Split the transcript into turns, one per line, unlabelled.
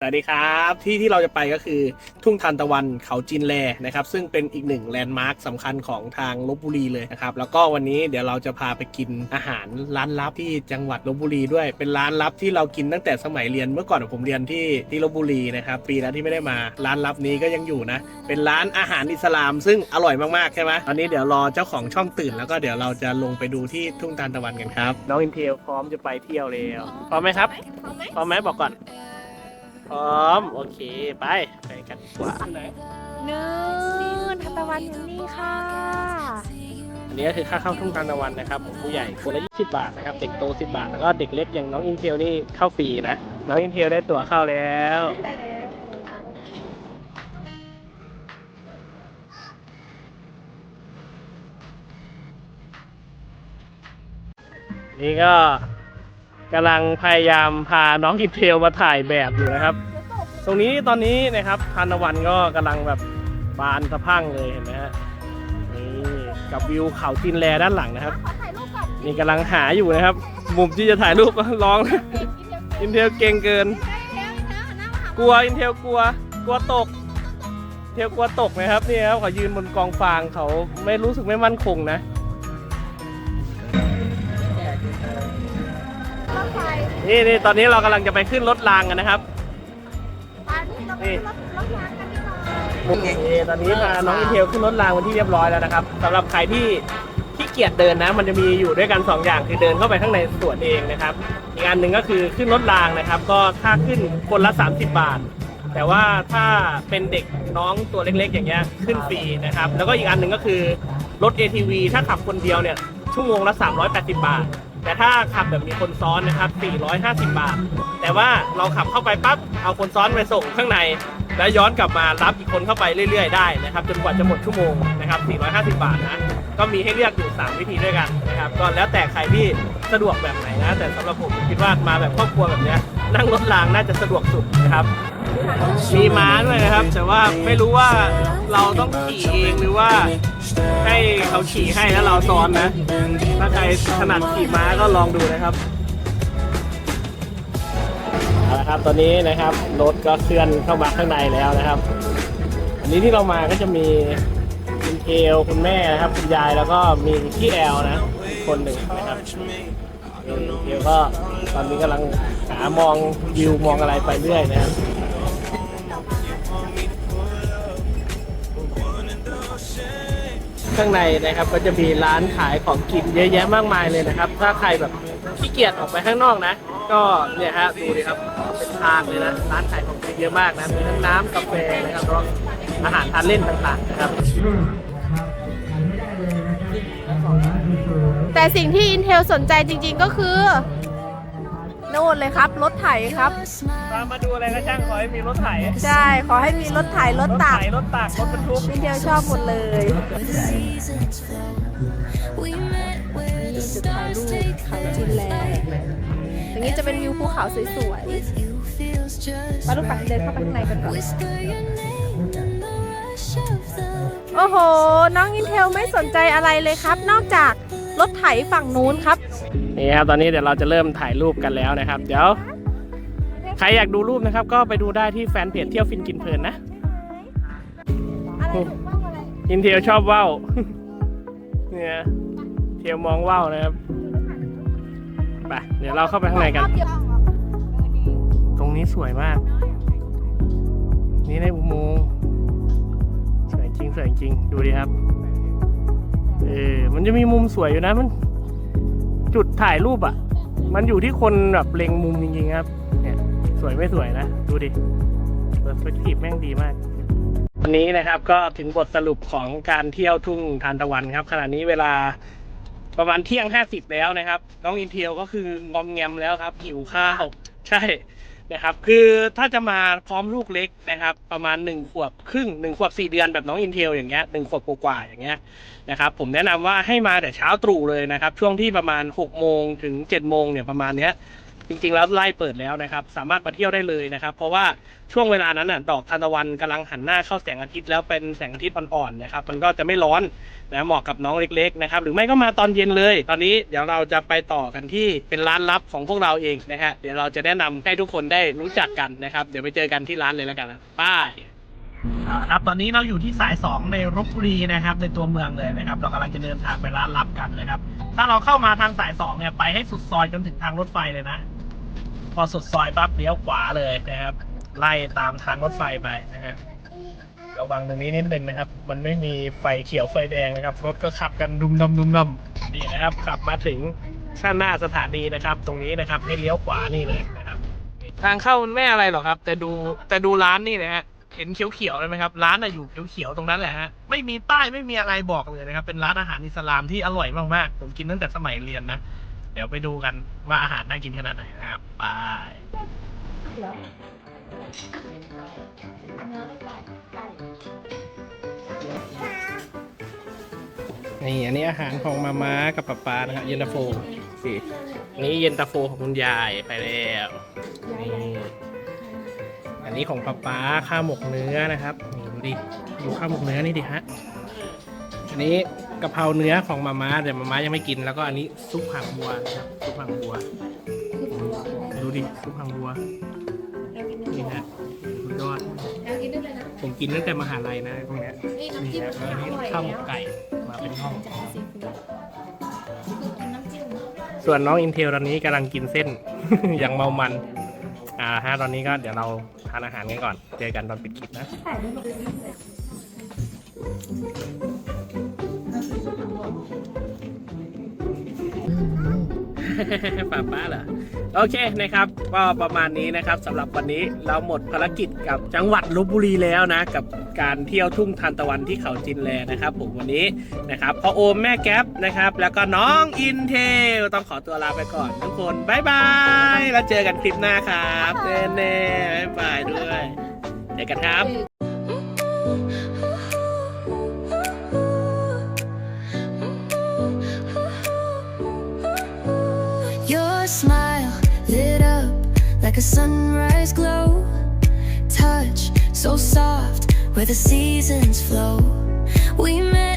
สวัสดีครับที่ที่เราจะไปก็คือทุ่งทานตะวันเขาจินแลนะครับซึ่งเป็นอีกหนึ่งแลนด์มาร์คสำคัญของทางลบบุรีเลยนะครับแล้วก็วันนี้เดี๋ยวเราจะพาไปกินอาหารร้านลับที่จังหวัดลบบุรีด้วยเป็นร้านลับที่เรากินตั้งแต่สมัยเรียนเมื่อก่อนผมเรียนที่ที่ลบบุรีนะครับปีแล้วที่ไม่ได้มาร้านลับนี้ก็ยังอยู่นะเป็นร้านอาหารอิสลาม ซึ่งอร่อยมากๆใช่ไหมตอนนี้เดี๋ยวรอเจ้าของช่องตื่น แล้วก็เดี๋ยวเราจะลงไปดูที่ทุ่งทานตะวันกันครับน้องอินเทลพร้อมจะไปเที่ยวแล้วพร้อมไหมครับพร้อมไหมบอกก่อน พร้อม โอเคไปไปกันดีกว่าไหน
นู่นทันตะวันอยู่นี่ค่ะ
อันนี้ก็คือค่าเข้าทุ่งทานตะวันนะครับของผู้ใหญ่คนละ20 บาทนะครับ เด็กโต 10 บาท แล้วก็เด็กเล็กอย่างน้องอินเทลนี่เข้าฟรีนะ น้องอินเทลได้ตั๋วเข้าแล้วนี่ก็ กำลังพยายามพาน้องอินเทลมาถ่ายแบบอยู่นะครับ ตรงนี้ตอนนี้นะครับทานตะวันก็กำลังแบบบานสะพั่งเลยเห็นไหมฮะนี่กับวิวเขาจินแลด้านหลังนะครับ
นี่
กำลังหาอยู่นะครับ มุมที่จะถ่ายรูปร้องอินเทลเก่งเกิน กลัวอินเทลกลัว กลัวตก เทลกลัวตกนะครับนี่ครับเขายืนบนกองฟางเขาไม่รู้สึกไม่มั่นคงนะ นี่นี่ตอนนี้เรากำลังจะไปขึ้นรถรางกันนะครับ
อันนี้เราไปรถรถรางกันดีกว่า
นี่ตอนนี้พาน้องอินเทลขึ้นรถรางวันที่เรียบร้อยแล้วนะครับสำหรับใครที่ขี้เกียจเดินนะ มันจะมีอยู่ด้วยกันสองอย่างคือเดินเข้าไปข้างในสวนเองนะครับ อีกอันหนึ่งก็คือขึ้นรถรางนะครับ ก็ค่าขึ้นคนละ 30 บาท แต่ว่าถ้าเป็นเด็กน้องตัวเล็กๆ อย่างเงี้ยขึ้นฟรีนะครับ แล้วก็อีกอันหนึ่งก็คือรถ ATV ถ้าขับคนเดียวเนี่ยชั่วโมงละ 380 บาท แต่ถ้าขับแบบมีคนซ้อนนะครับ 450 บาท แต่ว่าเราขับเข้าไปปั๊บ เอาคนซ้อนไปส่งข้างใน แล้วย้อนกลับมารับอีกคนเข้าไปเรื่อย ๆ ได้นะครับ จนกว่าจะหมดชั่วโมงนะครับ 450 บาทนะ ก็มีให้เลือกอยู่ 3 วิธีด้วยกันนะครับ ก็แล้วแต่ใครที่สะดวกแบบไหนนะ แต่สำหรับผมคิดว่ามาแบบครอบครัวแบบเนี้ยนั่งรถรางน่าจะสะดวกสุดนะครับ มีม้าด้วยนะครับ แต่ว่าไม่รู้ว่าเราต้องขี่เองหรือว่า ให้เขาขี่ให้แล้วเราซ้อนนะ ถ้าใครถนัดขี่ม้าก็ลองดูนะครับเอาละครับตอนนี้นะครับรถก็เคลื่อนเข้ามาข้างในแล้วนะครับ อันนี้ที่เรามาก็จะมีคุณเอลคุณแม่นะครับคุณยายแล้วก็มีพี่แอลนะ คนหนึ่งนะครับเอลก็ตอนนี้กำลังหามองวิวมองอะไรไปเรื่อยนะครับ ข้างในนะครับ ก็จะมีร้านขายของกินเยอะแยะมากมายเลยนะครับ ถ้าใครแบบขี้เกียจออกไปข้างนอกนะ ก็เนี่ยฮะดูดิครับเป็นทางเลยนะร้านขายของกินเยอะมากนะมีทั้งน้ำกาแฟนะครับแล้วอาหารทานเล่นต่างๆนะครับ
แต่สิ่งที่ Intel สนใจจริงๆก็คือ โน่นเลยครับ รถไถครับ
มามาดูอะไรนะช่างขอให้มีรถไถ
ใช่ ขอให้มีรถไถรถตัก
ไถรถตักรถบรรทุก
Intel ชอบหมดเลย
We met where the
จุดถ่าย
stars
รูป
take
เขาจินแลอย่างนี้จะเป็นวิวภูเขาสวย
with you feels
ๆ
just
มาลูกปัดเดินเข้าไปข้างในกันก่อน
Whisper your name and the rush of the
โอ้โห น้อง Intel ไม่สนใจอะไรเลยครับ นอกจากรถไถฝั่งนู้นครับ
นี่ครับตอนนี้เดี๋ยวเราจะเริ่มถ่ายรูปกันแล้วนะครับ เดี๋ยว ใครอยากดูรูปนะครับ ก็ไปดูได้ที่แฟนเพจเที่ยวฟินกินเพลินนะ
อะไรถูกบ้างอะไร
อินเทลชอบว่าวเนี่ยเทียวมองว่าวนะครับไปเดี๋ยวเราเข้าไปข้างในกันตรงนี้สวยมาก นี่ในอุโมงค์สวยจริงสวยจริงดูดิครับ เออมันจะมีมุมสวยอยู่นะมัน จุดถ่ายรูปอะ มันอยู่ที่คนแบบเล็งมุมจริงๆครับ เนี่ย สวยไม่สวยนะ ดูดิเปอร์สเปกทีฟแม่งดีมาก วันนี้นะครับก็ถึงบทสรุปของการเที่ยวทุ่งทานตะวันครับ ขณะนี้เวลาประมาณเที่ยงห้าสิบแล้วนะครับ น้องอินเทียวก็คืองอมแงมแล้วครับหิวข้าว ใช่ นะครับ คือถ้าจะมาพร้อมลูกเล็กนะครับ ประมาณหนึ่งขวบครึ่งหนึ่งขวบสี่เดือนแบบน้องอินเทลอย่างเงี้ยหนึ่งขวบกว่าอย่างเงี้ยนะครับ ผมแนะนำว่าให้มาแต่เช้าตรู่เลยนะครับ ช่วงที่ประมาณหกโมงถึงเจ็ดโมงเนี่ยประมาณเนี้ย จริงๆแล้วไล่เปิดแล้วนะครับ สามารถมาเที่ยวได้เลยนะครับ เพราะว่าช่วงเวลานั้นน่ะดอกทานตะวันกำลังหันหน้าเข้าแสงอาทิตย์แล้วเป็นแสงอาทิตย์อ่อนๆนะครับ มันก็จะไม่ร้อนนะเหมาะกับน้องเล็ก ๆ นะครับ หรือไม่ก็มาตอนเย็นเลย ตอนนี้เดี๋ยวเราจะไปต่อกันที่เป็นร้านลับของพวกเราเองนะฮะเดี๋ยวเราจะแนะนำให้ทุกคนได้รู้จักกันนะครับ เดี๋ยวไปเจอกันที่ร้านเลยแล้วกันนะป้ายครับตอนนี้เราอยู่ที่สาย 2 ในรบบุรีนะครับ ในตัวเมืองเลยนะครับ เรากำลังจะเดินทางไปร้านลับกันนะครับ ถ้าเราเข้ามาทางสาย 2 เนี่ยไปให้สุดซอยจนถึงทางรถไฟเลยนะ อสุดซอยปั๊บเลี้ยวขวาเลยนะครับ ไล่ตามทางรถไฟไปนะฮะระวังตรงนี้นิดนึงนะครับ มันไม่มีไฟเขียวไฟแดงนะครับ รถก็ขับกันดุมดำดุมดำนี่นะครับ ขับมาถึงข้างหน้าสถานีนะครับ ตรงนี้นะครับให้เลี้ยวขวานี่เลยนะครับ ทางเข้ามันไม่อะไรหรอกครับ แต่ดูแต่ดูร้านนี่นะฮะเห็นเขียวๆเลยไหมครับ ร้านอะอยู่เขียวๆตรงนั้นแหละฮะไม่มีป้ายไม่มีอะไรบอกเลยนะครับ เป็นร้านอาหารอิสลามที่อร่อยมากๆผมกินตั้งแต่สมัยเรียนนะ ดี๋ยวไปดูกันว่าอาหารน่ากินขนาดไหนนะครับไปนี่อันนี้อาหารของมาม่ากับป๊าป๊านะครับเย็นตาโฟสิอันนี้เย็นตาโฟของคุณยายไปแล้วนี่อันนี้ของป๊าป๊าข้าวหมกเนื้อนะครับนี่ดูดิดูข้าวหมกเนื้อนี่ดิฮะอันนี้ กะเพราเนื้อของมาม่าแต่มาม่ายังไม่กินแล้วก็อันนี้ซุปหางบัวนะครับซุปหางบัว ดูดิซุปหางบัวนี่ฮะสุดยอดผมกินตั้งแต่มหาลัยนะตรงเนี้ยนี่ครับแล้วอันนี้ข้าวหมกไก่มาเป็นห้อง ส่วนน้องอินเทลตอนนี้กำลังกินเส้น อย่างเมามันอ่าฮะตอนนี้ก็เดี๋ยวเราทานอาหารกันก่อน เจอกันตอนปิดคลิปนะ ป้าป้าเหรอโอเคนะครับ ก็ประมาณนี้นะครับสำหรับวันนี้เราหมดภารกิจกับจังหวัดลบบุรีแล้วนะ กับการเที่ยวทุ่งทานตะวันที่เขาจินแลนะครับ ผมวันนี้นะครับพ่อโอมแม่แก๊ปนะครับ แล้วก็น้องอินเทลต้องขอตัวลาไปก่อนทุกคนบายบายแล้วเจอกันคลิปหน้าครับเน่ๆบายบายด้วยเจอกันครับ
a sunrise glow. Touch so soft where the seasons flow. We met